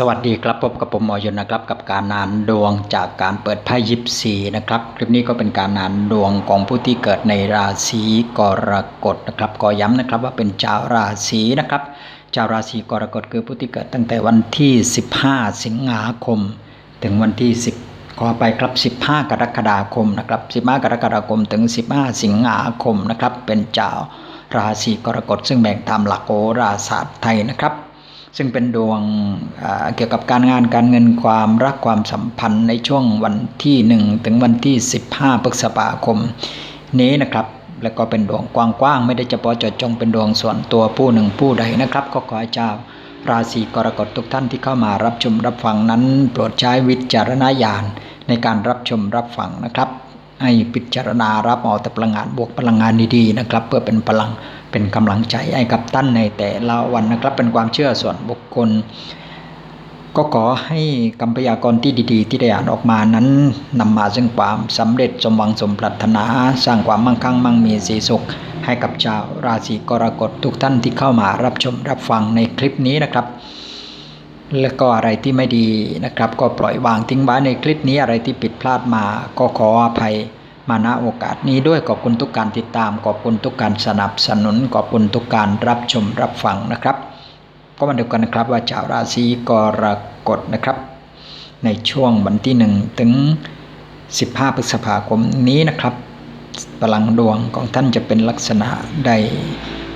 สวัสดีครับพบกับผมหมอยนนะครับ กับการนานดวงจากการเปิดไพ่ยิปซีนะครับ คลิปนี้ก็เป็นการนานดวงของผู้ที่เกิดในราศีกรกฎนะครับก็ย้ำนะครับว่าเป็นชาวราศีนะครับชาวราศีกรกฎคือผู้ที่เกิดตั้งแต่วันที่ 15 สิงหาคม ถึงวันที่ 10ขอไปครับ 15 กรกฎาคมนะครับ 15 กรกฎาคมถึง 15 สิงหาคมนะครับเป็นชาวราศีกรกฎซึ่งแบ่งตามหลักโหราศาสตร์ไทยนะครับ ซึ่งเป็นดวงเกี่ยวกับการงานการเงินความรักความสัมพันธ์ในช่วงวันที่ 1 ถึงวันที่ 15พฤษภาคม นี้นะครับแล้วก็เป็นดวงกว้างๆ ไม่ได้เฉพาะเจาะจงเป็นดวงส่วนตัวผู้หนึ่งผู้ใดนะครับ ก็ขอให้เจ้าราศีกรกฎทุกท่านที่เข้ามารับชมรับฟังนั้น โปรดใช้วิจารณญาณในการรับชมรับฟังนะครับ ให้พิจารณารับเอาแต่พลังงานบวกพลังงานดีๆนะครับ เพื่อเป็นพลัง เป็นกำลังใจให้กับท่านในแต่ละวันนะครับ เป็นความเชื่อส่วนบุคคล ก็ขอให้กำพยากรณ์ที่ดี ๆ ที่ได้อ่านออกมานั้นนำมาซึ่งความสำเร็จสมหวังสมปรารถนา สร้างความมั่งคั่งมั่งมีสีสุข ให้กับชาวราศีกรกฎทุกท่านที่เข้ามารับชมรับฟังในคลิปนี้นะครับและก็อะไรที่ไม่ดีนะครับ ก็ปล่อยวางทิ้งไว้ในคลิปนี้อะไรที่ผิดพลาดมาก็ขออภัย มาณโอกาสนี้ด้วยขอบคุณทุกการติดตาม ขอบคุณทุกการสนับสนุน ขอบคุณทุกการรับชมรับฟังนะครับ ก็มาดูกันนะครับว่าชาวราศีกรกฎนะครับ ในช่วงวันที่ 1 ถึง 15 พฤษภาคมนี้นะครับพลังดวงของท่านจะเป็นลักษณะใด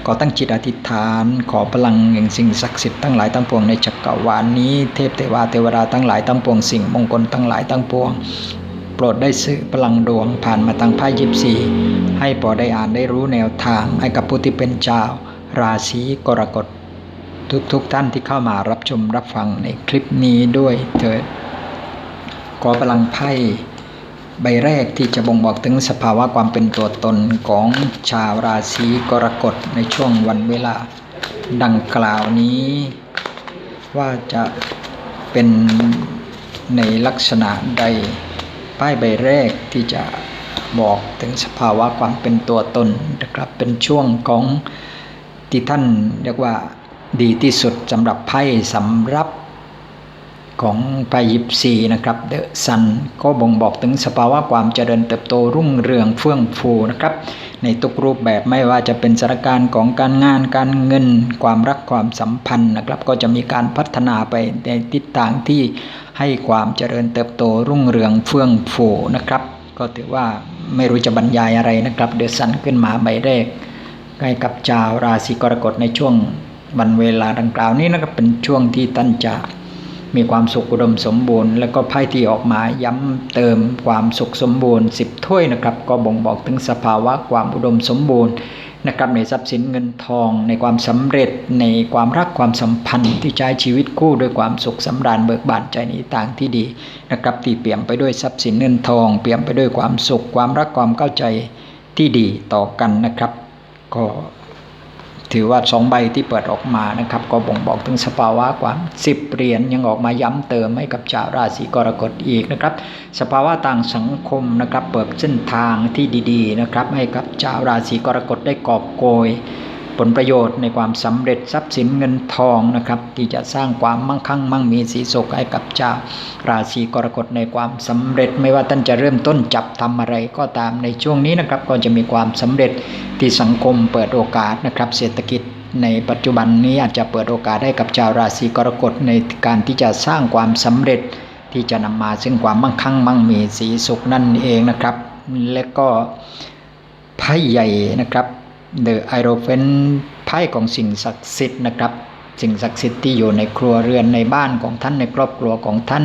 ก็ตั้งจิตอธิษฐาน ขอพลังแห่งสิ่งศักดิ์สิทธิ์ทั้งหลายทั้งปวงในจักรวาลนี้ เทพเทวาเทวดาทั้งหลายทั้งปวงสิ่งมงคลทั้งหลายทั้งปวง ปรดได้สื่อพลังดวงผ่านมาทางไพ่ยิปซีให้พอได้อ่านได้รู้แนวทางให้กับผู้ที่เป็นเจ้าราศีกรกฎ ทุกๆทท่านที่เข้ามารับชมรับฟังในคลิปนี้ด้วยเถิดขอพลังไพ่ใบแรกที่จะบ่งบอกถึงสภาวะความเป็นตัวตนของชาวราศีกรกฎในช่วงวันเวลา ดังกล่าวนี้ ว่าจะเป็นในลักษณะใด ป้ายใบแรกที่จะบอกถึงสภาวะความเป็นตัวตนนะครับเป็นช่วงของที่ท่านเรียกว่าดีที่สุดสำหรับไพ่สำรับของไพ่ยิปซีนะครับเดอะซันก็บ่งบอกถึงสภาวะความเจริญเติบโตรุ่งเรืองเฟื่องฟูนะครับ ในทุกรูปแบบไม่ว่าจะเป็นสถานการณ์ของการงานการเงิน ความรักความสัมพันธ์นะครับ ก็จะมีการพัฒนาไปในทิศทางที่ให้ความเจริญเติบโตรุ่งเรืองเฟื่องฟูนะครับ ก็ถือว่าไม่รู้จะบรรยายอะไรนะครับ เดือะซันขึ้นมาใบแรกใกล้กับชาวราศีกรกฎในช่วงวันเวลาดังกล่าวนี้นะครับเป็นช่วงที่ท่านจะมีความสุขอุดมสมบูรณ์ แล้วก็ไพ่ที่ออกมาย้ำเติมความสุขสมบูรณ์ 10ถ้วยนะครับ ก็บ่งบอกถึงสภาวะความอุดมสมบูรณ์ นะครับในทรัพย์สินเงินทองในความสำเร็จในความรักความสัมพันธ์ที่ใช้ชีวิตคู่ด้วยความสุขสำราญเบิกบานใจในต่างที่ดีนะครับที่เปี่ยมไปด้วยทรัพย์สินเงินทอง เปี่ยมไปด้วยความสุขความรักความเข้าใจที่ดีต่อกันนะครับ ก็ ถือว่าสองใบที่เปิดออกมานะครับก็บ่งบอกถึงสภาวะความสิบเหรียญยังออกมาย้ำเติมให้กับชาวราศีกรกฎอีกนะครับ สภาวะต่างสังคมนะครับเปิดเส้นทางที่ดีๆนะครับให้กับชาวราศีกรกฎได้กอบโกย ผลประโยชน์ในความสำเร็จทรัพย์สินเงินทองนะครับ ที่จะสร้างความมั่งคั่งมั่งมีสีสุขให้กับชาวราศีกรกฎในความสำเร็จ ไม่ว่าท่านจะเริ่มต้นจับทำอะไรก็ตามในช่วงนี้นะครับ ก็จะมีความสำเร็จที่สังคมเปิดโอกาสนะครับ เศรษฐกิจในปัจจุบันนี้อาจจะเปิดโอกาสให้กับชาวราศีกรกฎในการที่จะสร้างความสำเร็จ ที่จะนำมาซึ่งความมั่งคั่งมั่งมีสีสุขนั่นเองนะครับ และก็ไพ่ใหญ่นะครับ เดอะไอโรเฟนไพ่ของสิ่งศักดิ์สิทธิ์นะครับ สิ่งศักดิ์สิทธิ์ที่อยู่ในครัวเรือนในบ้านของท่านในครอบครัวของท่าน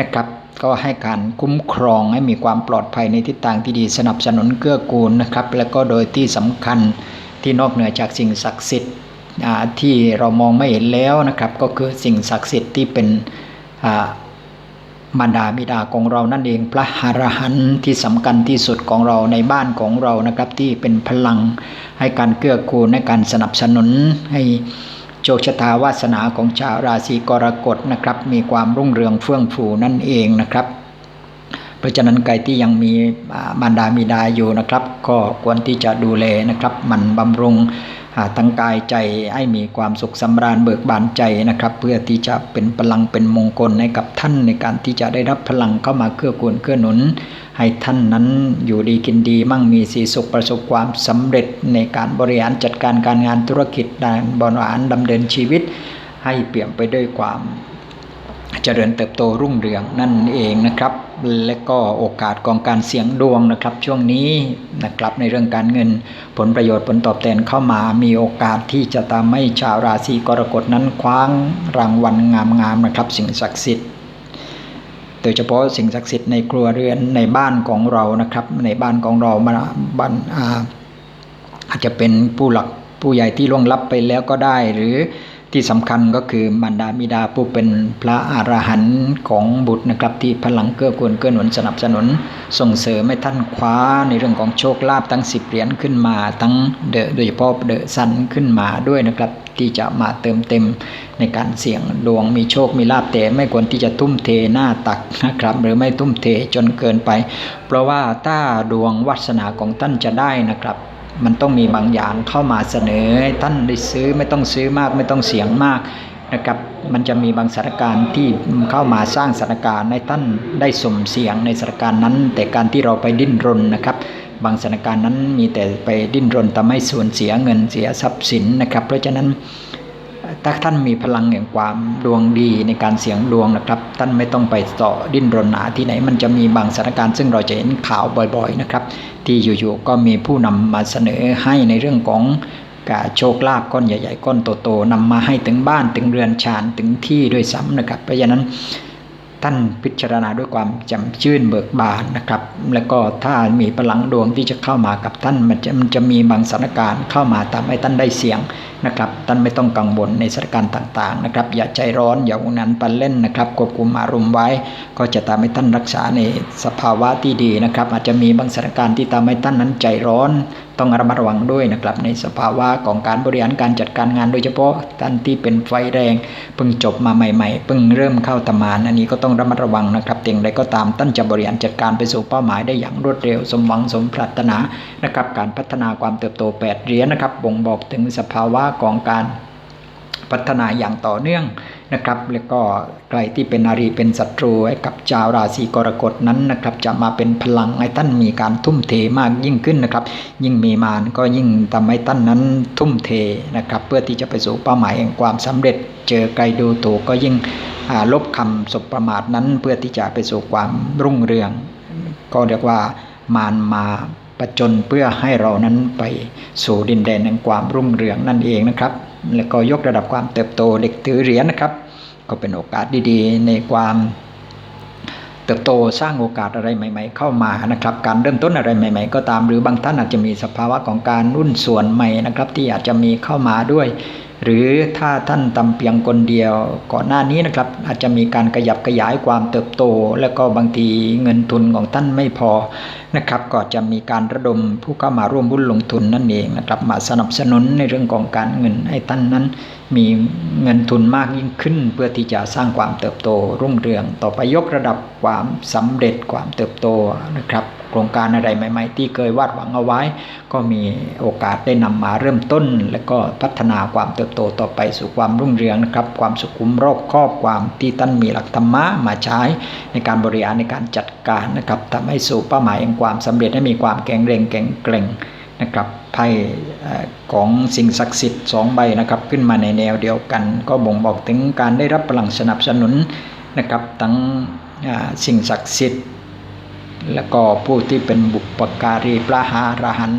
นะครับ ก็ให้การคุ้มครองให้มีความปลอดภัยในทิศทางที่ดีสนับสนุนเกื้อกูลนะครับ แล้วก็โดยที่สำคัญที่นอกเหนือจากสิ่งศักดิ์สิทธิ์ที่เรามองไม่เห็นแล้วนะครับ ก็คือสิ่งศักดิ์สิทธิ์ที่เป็น มารดาบิดาของเรานั่นเองพระหรหันที่สำคัญที่สุดของเราในบ้านของเรานะครับที่เป็นพลังให้การเกื้อกูลในการสนับสนุนให้โชคชะตาวาสนาของชาวราศีกรกฎนะครับ มีความรุ่งเรืองเฟื่องฟูนั่นเองนะครับ เพราะฉะนั้นใครที่ยังมีอ่ามารดามีดาอยู่นะครับ ก็ควรที่จะดูแลนะครับหมันบำรุงอ่าทั้งกายใจให้มีความสุขสำราญเบิกบานใจนะครับ เพื่อที่จะเป็นพลังเป็นมงคลให้กับท่านในการที่จะได้รับพลังเข้ามาเกื้อกูลเกื้อหนุน ให้ท่านนั้นอยู่ดีกินดี มั่งมีสีสุขประสบความสำเร็จในการบริหารจัดการการงานธุรกิจการบริหารดำเนินชีวิต ให้เปี่ยมไปด้วยความ เจริญเติบโตรุ่งเรืองนั่นเองนะครับ และก็โอกาสของการเสี่ยงดวงนะครับ ช่วงนี้นะครับในเรื่องการเงินผลประโยชน์ผลตอบแทนเข้ามามีโอกาสที่จะทำให้ชาวราศีกรกฎนั้นคว้างรางวัลงามๆนะครับ สิ่งศักดิ์สิทธิ์โดยเฉพาะสิ่งศักดิ์สิทธิ์ในครัวเรือนในบ้านของเรานะครับ ในบ้านของเราบ้านอาอาจจะเป็นผู้หลักผู้ใหญ่ที่ล่วงลับไปแล้วก็ได้หรือ ที่สำคัญก็คือมารดาบิดาผู้เป็นพระอรหันต์ของบุตรนะครับ ที่พลังเกื้อกูลเกื้อหนุนสนับสนุน ส่งเสริมให้ท่านคว้าในเรื่องของโชคลาภทั้งสิบเหรียญขึ้นมาทั้งเดอะโดยเฉพาะเดอะซันขึ้นมาด้วยนะครับ ที่จะมาเติมเต็มในการเสี่ยงดวงมีโชคมีลาภแต่ไม่ควรที่จะทุ่มเทหน้าตักนะครับ หรือไม่ทุ่มเทจนเกินไป เพราะว่าถ้าดวงวาสนาของท่านจะได้นะครับ มันต้องมีบางอย่างเข้ามาเสนอท่านได้ซื้อไม่ต้องซื้อมาก ไม่ต้องเสียงมากนะครับมันจะมีบางสถานการณ์ที่เข้ามาสร้างสถานการณ์ให้ท่านได้สมเสียงในสถานการณ์นั้น แต่การที่เราไปดิ้นรนนะครับ บางสถานการณ์นั้นมีแต่ไปดิ้นรนทำให้สูญเสียเงินเสียทรัพย์สินนะครับ เพราะฉะนั้น ถ้าท่านมีพลังแห่งความดวงดีในการเสียงดวงนะครับ ท่านไม่ต้องไปต่อดิ้นรนหาที่ไหนมันจะมีบางสถานการณ์ซึ่งเราจะเห็นข่าวบ่อยๆนะครับ ที่อยู่ๆก็มีผู้นำมาเสนอให้ในเรื่องของกาโชคลาภก้อนใหญ่ๆก้อนโตๆนำมาให้ถึงบ้านถึงเรือนชานถึงที่ด้วยซ้ำนะครับ เพราะฉะนั้นท่านพิจารณาด้วยความจ่มชื่นเบิกบานนะครับ แล้วก็ถ้ามีพลังดวงที่จะเข้ามากับท่านมันจะมันจะมีบางสถานการณ์เข้ามาทำให้ท่านได้เสียงนะครับท่านไม่ต้องกังวลในสถานการณ์ต่างๆนะครับอย่าใจร้อนอย่าอุนันปันเล่นนะครับควบคุมอารมณ์ไว้ ก็จะทำให้ท่านรักษาในสภาวะที่ดีนะครับอาจจะมีบางสถานการณ์ที่ทำให้ท่านนั้นใจร้อน ต้องระมัดระวังด้วยนะครับในสภาวะของการบริหารการจัดการงานโดยเฉพาะท่านที่เป็นไฟแรงเพิ่งจบมาใหม่ๆเพิ่งเริ่มเข้าทำงานอันนี้ก็ต้องระมัดระวังนะครับเตียงใดก็ตามท่านจะบริหารจัดการไปสู่เป้าหมายได้อย่างรวดเร็ว สมหวังสมปรารถนานะครับการพัฒนาความเติบโตแปดเหรียญนะครับบ่งบอกถึงสภาวะของการพัฒนาอย่างต่อเนื่องนะครับ แล้วก็ใครที่เป็นอารีเป็นศัตรูให้กับชาวราศีกรกฎนั้นนะครับ จะมาเป็นพลังให้ท่านมีการทุ่มเทมากยิ่งขึ้นนะครับ ยิ่งมีมารก็ยิ่งทำให้ท่านนั้นทุ่มเทนะครับ เพื่อที่จะไปสู่เป้าหมายแห่งความสำเร็จ เจอใครดูถูกก็ยิ่งลบคำสบประมาทนั้น เพื่อที่จะไปสู่ความรุ่งเรือง ก็เรียกว่ามารมา ประจนเพื่อให้เรานั้นไปสู่ดินแดนแห่งความรุ่งเรืองนั่นเองนะครับ แล้วก็ยกระดับความเติบโตเด็กถือเหรียญนะครับ ก็เป็นโอกาสดีๆ ในความเติบโตสร้างโอกาสอะไรใหม่ ๆ เข้ามานะครับ การเริ่มต้นอะไรใหม่ ๆ ก็ตามหรือบางท่านอาจจะมีสภาวะของการรุ่นส่วนใหม่นะครับ ที่อาจจะมีเข้ามาด้วย หรือถ้าท่านทำเพียงคนเดียว ก่อนหน้านี้นะครับอาจจะมีการขยับขยายความเติบโต แล้วก็บางทีเงินทุนของท่านไม่พอนะครับก็จะมีการระดมผู้เข้ามาร่วมบุญลงทุนนั่นเองนะครับมาสนับสนุนในเรื่องของการเงินให้ท่านนั้น มีเงินทุนมากยิ่งขึ้น เพื่อที่จะสร้างความเติบโตรุ่งเรือง ต่อไปยกระดับความสำเร็จความเติบโตนะครับ โครงการอะไรใหม่ ๆ ที่เคยวาดหวังเอาไว้ ก็มีโอกาสได้นำมาเริ่มต้น และก็พัฒนาความเติบโตต่อไปสู่ความรุ่งเรืองนะครับ ความสุขุมรอบครอบความที่ท่านมีหลักธรรมะมาใช้ ในการบริหารในการจัดการนะครับทำให้สู่เป้าหมายแห่งความสำเร็จให้มีความแข็งแรงแข็งแกร่ง นะครับไพ่ของสิ่งศักดิ์สิทธิ์สองใบนะครับขึ้นมาในแนวเดียวกัน ก็บ่งบอกถึงการได้รับพลังสนับสนุนนะครับทั้งสิ่งศักดิ์สิทธิ์ แล้วก็ผู้ที่เป็นบุปการีพระหาระหัน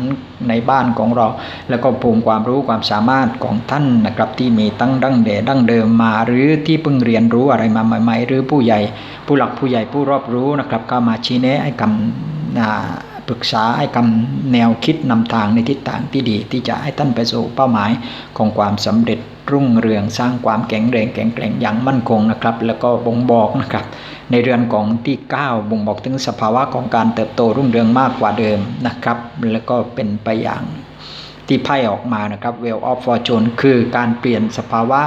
ในบ้านของเรา แล้วก็ภูมิความรู้ความสามารถของท่านนะครับที่มีตั้งดั้งเดดั้งเดิมมา หรือที่เพิ่งเรียนรู้อะไรมาใหม่ๆหรือผู้ใหญ่ ผู้หลักผู้ใหญ่ผู้รอบรู้นะครับก็มาชี้แนะให้คำ ปรึกษาให้คำแนวคิดนำทางในทิศทางที่ดี ที่จะให้ท่านไปสู่เป้าหมายของความสำเร็จรุ่งเรืองสร้างความแข็งแรงแข็งแกร่งอย่างมั่นคงนะครับ แล้วก็บ่งบอกนะครับ ในเรือนของที่ 9 บ่งบอกถึงสภาวะของการเติบโตรุ่งเรืองมากกว่าเดิมนะครับ แล้วก็เป็นไปอย่างที่ไพ่ออกมานะครับ Well of Fortune คือการเปลี่ยนสภาวะ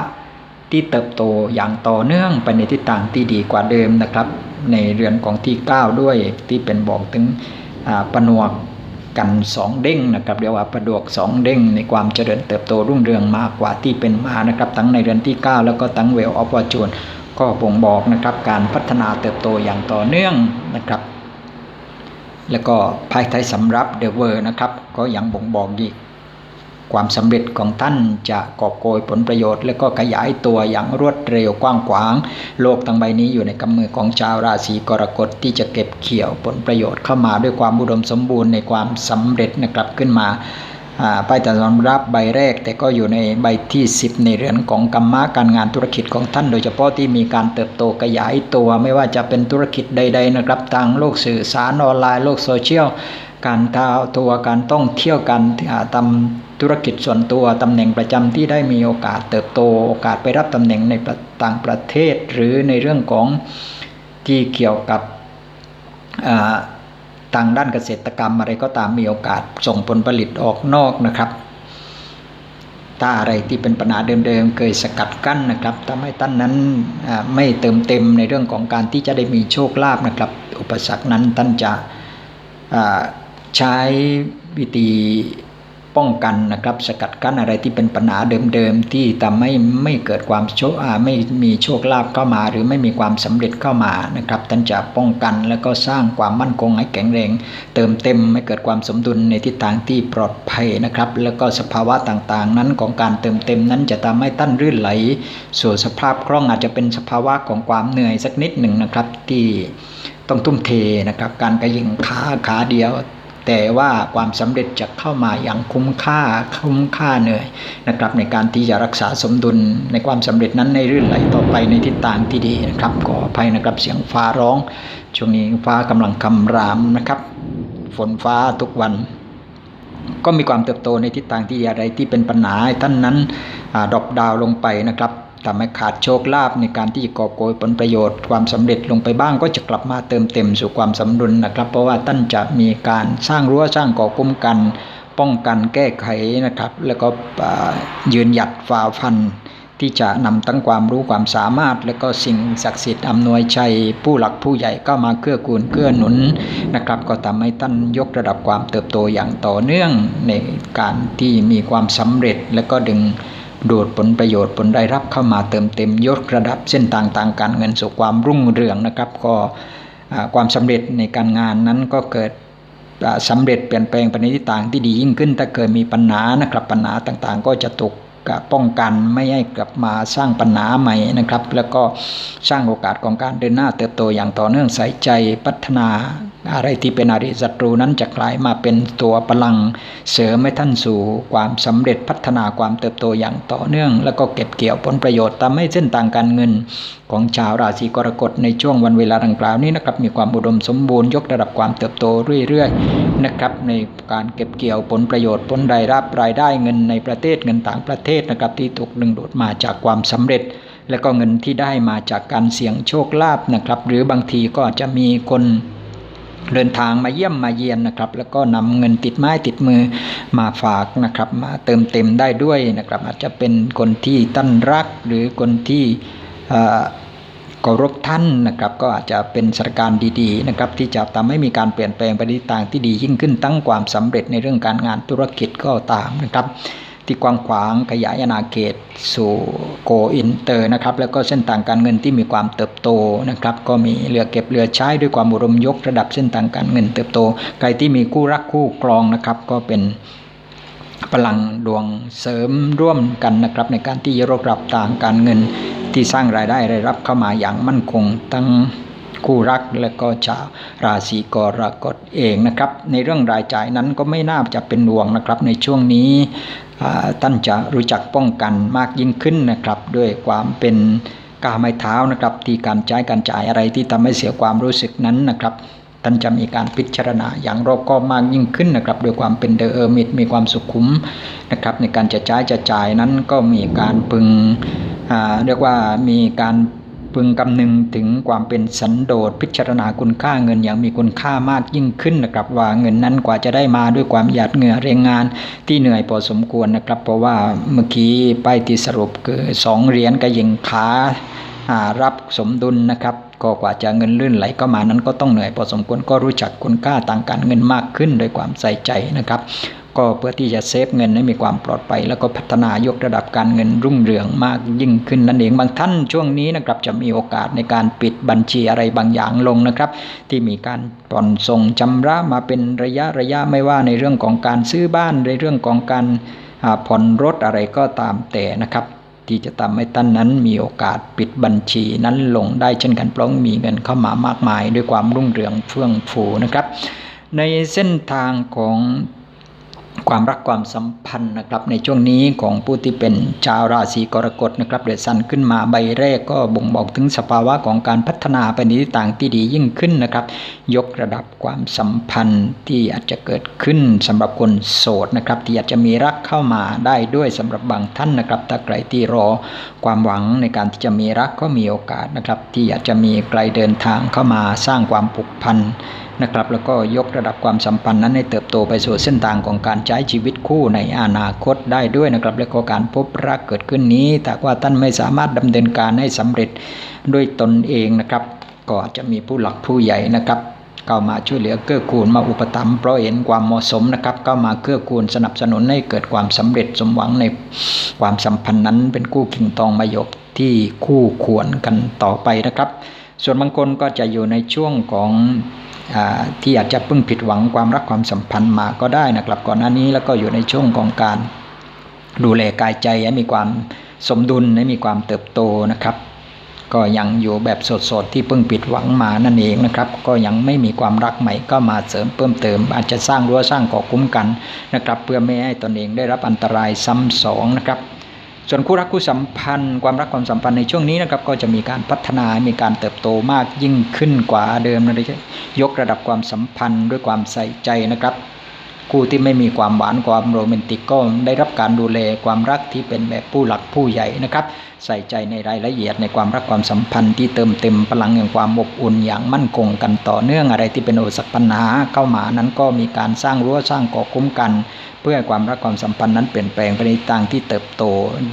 ที่เติบโตอย่างต่อเนื่องไปในทิศทางที่ดีกว่าเดิมนะครับ ในเรือนของที่ 9 ด้วยที่เป็นบอกถึง ปนวกกันสองเด้งนะครับเรียกว่าประดวกสองเด้งในความเจริญเติบโตรุ่งเรืองมากกว่าที่เป็นมานะครับ ทั้งในเรือนที่ 9 แล้วก็ทั้งเวลออฟวอจูนก็บ่งบอกนะครับการพัฒนาเติบโตอย่างต่อเนื่องนะครับ แล้วก็ภายใต้สำรับเดเวอร์นะครับก็ยังบ่งบอกอีก ความสำเร็จของท่านจะกอบโกยผลประโยชน์ และก็ขยายตัวอย่างรวดเร็วกว้างขวาง โลกทั้งใบนี้อยู่ในกำมือของชาวราศีกรกฎที่จะเก็บเกี่ยวผลประโยชน์เข้ามาด้วยความอุดมสมบูรณ์ในความสำเร็จนะครับขึ้นมาไปแต่สำรับใบแรกแต่ก็อยู่ในใบที่ 10 ในเรือนของกรรมะการงานธุรกิจของท่าน โดยเฉพาะที่มีการเติบโตขยายตัว ไม่ว่าจะเป็นธุรกิจใด ๆ นะครับทางโลกสื่อสารออนไลน์โลกโซเชียลการท้าตัวการต้องเที่ยวกันทำ ธุรกิจส่วนตัวตำแหน่งประจำที่ได้มีโอกาสเติบโต โอกาสไปรับตำแหน่งในต่างประเทศ หรือในเรื่องของที่เกี่ยวกับทางด้านเกษตรกรรมอะไรก็ตามมีโอกาสส่งผลผลิตออกนอกนะครับ ถ้าอะไรที่เป็นปัญหาเดิมๆเคยสกัดกั้นนะครับทำให้ท่านนั้นไม่เติมเต็มในเรื่องของการที่จะได้มีโชคลาภนะครับ อุปสรรคนั้นท่านจะใช้วิธี ป้องกันนะครับสกัดกั้นอะไรที่เป็นปัญหาเดิมๆที่ทำให้ไม่เกิดความโชคไม่มีโชคลาภเข้ามา หรือไม่มีความสำเร็จเข้ามานะครับท่านจะป้องกันแล้วก็สร้างความมั่นคงให้แข็งแรง เติมเต็มให้เกิดความสมดุลในทิศทางที่ปลอดภัยนะครับแล้วก็สภาวะต่างๆ นั้นของการเติมเต็มนั้นจะทำให้ท่านรื่นไหล สู่สภาพคล่องอาจจะเป็นสภาวะของความเหนื่อยสักนิดหนึ่งนะครับที่ต้องทุ่มเทนะครับการกระยิงขาขาเดียว แต่ว่าความสำเร็จจะเข้ามาอย่างคุ้มค่าคุ้มค่าเหนื่อยนะครับ ในการที่จะรักษาสมดุลในความสำเร็จนั้นในรื่นไหลต่อไปในทิศทางที่ดีนะครับขออภัยนะครับเสียงฟ้าร้อง ช่วงนี้ฟ้ากำลังคำรามนะครับ ฝนฟ้าทุกวันก็มีความเติบโตในทิศทางที่อะไรที่เป็นปัญหาท่านนั้นดรอปดาวลงไปนะครับ ทำให้ขาดโชคลาภในการที่จะก่อโกยผลประโยชน์ความสำเร็จลงไปบ้างก็จะกลับมาเติมเต็มสู่ความสมดุลนะครับ เพราะว่าท่านจะมีการสร้างรั้วสร้างก่อคุ้มกัน ป้องกันแก้ไขนะครับ แล้วก็ยืนหยัดฝ่าฟันที่จะนำทั้งความรู้ความสามารถ และก็สิ่งศักดิ์สิทธิ์อำนวยชัย ผู้หลักผู้ใหญ่ก็มาเกื้อกูลเกื้อหนุนนะครับ ก็ทำให้ท่านยกระดับความเติบโตอย่างต่อเนื่องในการที่มีความสำเร็จและก็ดึง ดูดผลประโยชน์ผลได้รับเข้ามาเติมเต็มยศระดับเส้นทางทางการเงินสู่ความรุ่งเรืองนะครับ ก็ความสำเร็จในการงานนั้นก็เกิดสำเร็จเปลี่ยนแปลงไปในทิศทางที่ดียิ่งขึ้น ถ้าเกิดมีปัญหานะครับปัญหาต่างๆ ก็จะตกป้องกันไม่ให้กลับมาสร้างปัญหาใหม่นะครับ แล้วก็สร้างโอกาสของการเดินหน้าเติบโตอย่างต่อเนื่องใส่ใจพัฒนา อะไรที่เป็นอริศัตรูนั้นจะกลายมาเป็นตัวพลัง เสริมให้ท่านสู่ความสำเร็จพัฒนาความเติบโตอย่างต่อเนื่อง แล้วก็เก็บเกี่ยวผลประโยชน์ทำให้เส้นทางการเงิน ของชาวราศีกรกฎในช่วงวันเวลาดังกล่าวนี้นะครับมีความอุดมสมบูรณ์ยกระดับความเติบโตเรื่อยๆนะครับในการเก็บเกี่ยวผลประโยชน์ผลรายรับรายได้เงินในประเทศเงินต่างประเทศนะครับที่ถูกดึงดูดมาจากความสำเร็จและก็เงินที่ได้มาจากการเสี่ยงโชคลาภนะครับ หรือบางทีก็จะมีคน เดินทางมาเยี่ยมมาเยียนนะครับ แล้วก็นำเงินติดไม้ติดมือมาฝากนะครับ มาเติมเต็มได้ด้วยนะครับ อาจจะเป็นคนที่ตั้นรักหรือคนที่เคารพท่านนะครับ ก็อาจจะเป็นสถานการณ์ดีๆนะครับ ที่จะทำให้มีการเปลี่ยนแปลงไปในทางที่ดียิ่งขึ้นตั้งความสำเร็จในเรื่องการงานธุรกิจก็ตามนะครับ ที่กว้างขวางขยายอาณาเขตสู่โกอินเตอร์นะครับแล้วก็เส้นทางการเงินที่มีความเติบโตนะครับก็มีเรือเก็บเรือใช้ด้วยความอุดมยกระดับเส้นทางการเงินเติบโต ใครที่มีคู่รักคู่ครองนะครับก็เป็นพลังดวงเสริมร่วมกันนะครับในการที่จะรกรับทางการเงินที่สร้างรายได้รายรับเข้ามาอย่างมั่นคงตั้ง คู่รักและก็ชาวราศีกรกฎเองนะครับ ในเรื่องรายจ่ายนั้นก็ไม่น่าจะเป็นห่วงนะครับ ในช่วงนี้ท่านจะรู้จักป้องกันมากยิ่งขึ้นนะครับ ด้วยความเป็นกาไม้เท้านะครับที่การใช้การจ่ายอะไรที่ทำให้เสียความรู้สึกนั้นนะครับท่านจะมีการพิจารณาอย่างรอบคอบมากยิ่งขึ้นนะครับด้วยความเป็นเดอเออร์มิดมีความสุขุมนะครับในการจะใช้จะจ่ายนั้นก็มีการพึงเรียกว่ามีการ พึงกำนึงถึงความเป็นสันโดษพิจารณาคุณค่าเงินอย่างมีคุณค่ามากยิ่งขึ้นนะครับ ว่าเงินนั้นกว่าจะได้มาด้วยความหยาดเหงื่อแรงงานที่เหนื่อยพอสมควรนะครับ เพราะว่าเมื่อกี้ป้ายที่สรุปคือสองเหรียญก็ยิงขาารับสมดุลนะครับก็กว่าจะเงินลื่นไหลก็มานั้นก็ต้องเหนื่อยพอสมควรก็รู้จักคุณค่าต่างการเงินมากขึ้นโดยความใส่ใจนะครับ ก็เพื่อที่จะเซฟเงินให้มีความปลอดภัยแล้วก็พัฒนายกระดับการเงินรุ่งเรืองมากยิ่งขึ้นนั่นเองบางท่านช่วงนี้นะครับจะมีโอกาสในการปิดบัญชีอะไรบางอย่างลงนะครับ ที่มีการผ่อนส่งชำระมาเป็นระยะระยะไม่ว่าในเรื่องของการซื้อบ้านในเรื่องของการผ่อนรถอะไรก็ตามแต่นะครับที่จะทำให้ท่านนั้นมีโอกาสปิดบัญชีนั้นลงได้เช่นกันเพราะมีเงินเข้ามามากมายด้วยความรุ่งเรืองเฟื่องฟูนะครับ ในเส้นทางของ ความรักความสัมพันธ์นะครับในช่วงนี้ของผู้ที่เป็นชาวราศีกรกฎนะครับเดือดสันขึ้นมาใบแรกก็บ่งบอกถึงสภาวะของการพัฒนาไปในทิศทางที่ดียิ่งขึ้นนะครับ ยกระดับความสัมพันธ์ที่อาจจะเกิดขึ้นสำหรับคนโสดนะครับที่อาจจะมีรักเข้ามาได้ด้วยสำหรับบางท่านนะครับถ้าใครที่รอความหวังในการที่จะมีรักก็มีโอกาสนะครับที่อาจจะมีใครเดินทางเข้ามาสร้างความผูกพันนะครับแล้วก็ยกระดับความสัมพันธ์นั้นให้เติบโตไปสู่เส้นทางของการใช้ชีวิตคู่ในอนาคตได้ด้วยนะครับและก็การพบรักเกิดขึ้นนี้แต่ว่าท่านไม่สามารถดำเนินการให้สำเร็จด้วยตนเองนะครับก็อาจจะมีผู้หลักผู้ใหญ่นะครับเข้ามาช่วยเหลือเกื้อกูลมาอุปถัมภ์เพราะเห็นความเหมาะสมนะครับเข้ามาเกื้อกูลสนับสนุนให้เกิดความสำเร็จสมหวังในความสัมพันธ์นั้นเป็นคู่กิ่งทองมายกที่คู่ควรกันต่อไปนะครับ ส่วนบางคนก็จะอยู่ในช่วงของอที่อาจจะเพิ่งผิดหวังความรักความสัมพันธ์มาก็ได้นะครับก่อนหน้านี้แล้วก็อยู่ในช่วงของการดูแลกายใจให้มีความสมดุลให้มีความเติบโตนะครับ ก็ยังอยู่แบบสดๆที่เพิ่งผิดหวังมานั่นเองนะครับ ก็ยังไม่มีความรักใหม่ก็มาเสริมเพิ่มเติม อาจจะสร้างรั้วสร้างเกาะคุ้มกันนะครับ เพื่อไม่ให้ตนเองได้รับอันตรายซ้ำสองนะครับ ส่วนคู่รักคู่สัมพันธ์ ความรักความสัมพันธ์ในช่วงนี้นะครับก็จะมีการพัฒนามีการเติบโตมากยิ่งขึ้นกว่าเดิมนะยกระดับความสัมพันธ์ด้วยความใส่ใจนะครับ คู่ที่ไม่มีความหวานความโรแมนติกก็ได้รับการดูแลความรักที่เป็นแบบผู้หลักผู้ใหญ่นะครับใส่ใจในรายละเอียดในความรักความสัมพันธ์ที่เติมเต็มพลังแห่งความอบอุ่นอย่างมั่นคงกันต่อเนื่องอะไรที่เป็นอุปสรรคปัญหาเข้ามานั้นก็มีการสร้างรั้วสร้างเกาะคุ้มกัน เพื่อให้ความรักความสัมพันธ์นั้นเปลี่ยนแปลงไปในทางที่เติบโต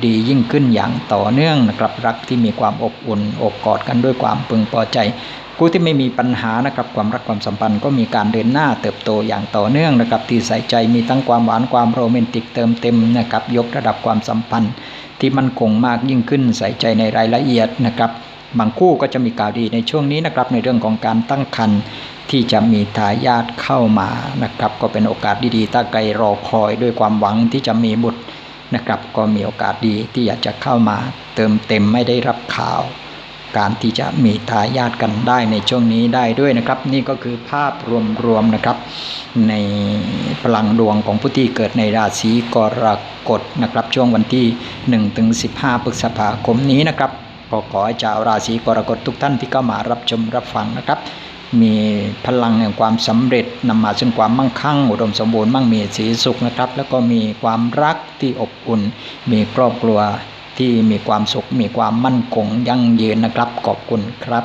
ดียิ่งขึ้นอย่างต่อเนื่องนะครับรักที่มีความอบอุ่นอบกอดกันด้วยความพึงพอใจ ผู้ที่ไม่มีปัญหานะครับความรักความสัมพันธ์ก็มีการเดินหน้าเติบโตอย่างต่อเนื่องนะครับที่ใส่ใจมีทั้งความหวานความโรแมนติกเติมเต็มนะครับยกระดับความสัมพันธ์ ที่มั่นคงมากยิ่งขึ้นใส่ใจในรายละเอียดนะครับบางคู่ก็จะมีข่าวดีในช่วงนี้นะครับในเรื่องของการตั้งครรภ์ที่จะมีทายาทเข้ามานะครับก็เป็นโอกาสดีๆถ้าใครรอคอยด้วยความหวังที่จะมีบุตรนะครับก็มีโอกาสดีที่อยากจะเข้ามาเติมเต็มไม่ได้รับข่าว การที่จะมีทายาทกันได้ในช่วงนี้ได้ด้วยนะครับ นี่ก็คือภาพรวมๆนะครับ ในพลังดวงของผู้ที่เกิดในราศีกรกฎนะครับ ช่วงวันที่1ถึง15พฤษภาคมนี้นะครับก็ขอให้ชาวราศีกรกฎทุกท่านที่เข้ามารับชมรับฟังนะครับ มีพลังแห่งความสำเร็จนำมาซึ่งความมั่งคั่งอุดมสมบูรณ์มั่งมีสีสุขนะครับ แล้วก็มีความรักที่อบอุ่น มีครอบครัว ที่มีความสุขมีความมั่นคงยั่งยืนนะครับ ขอบคุณครับ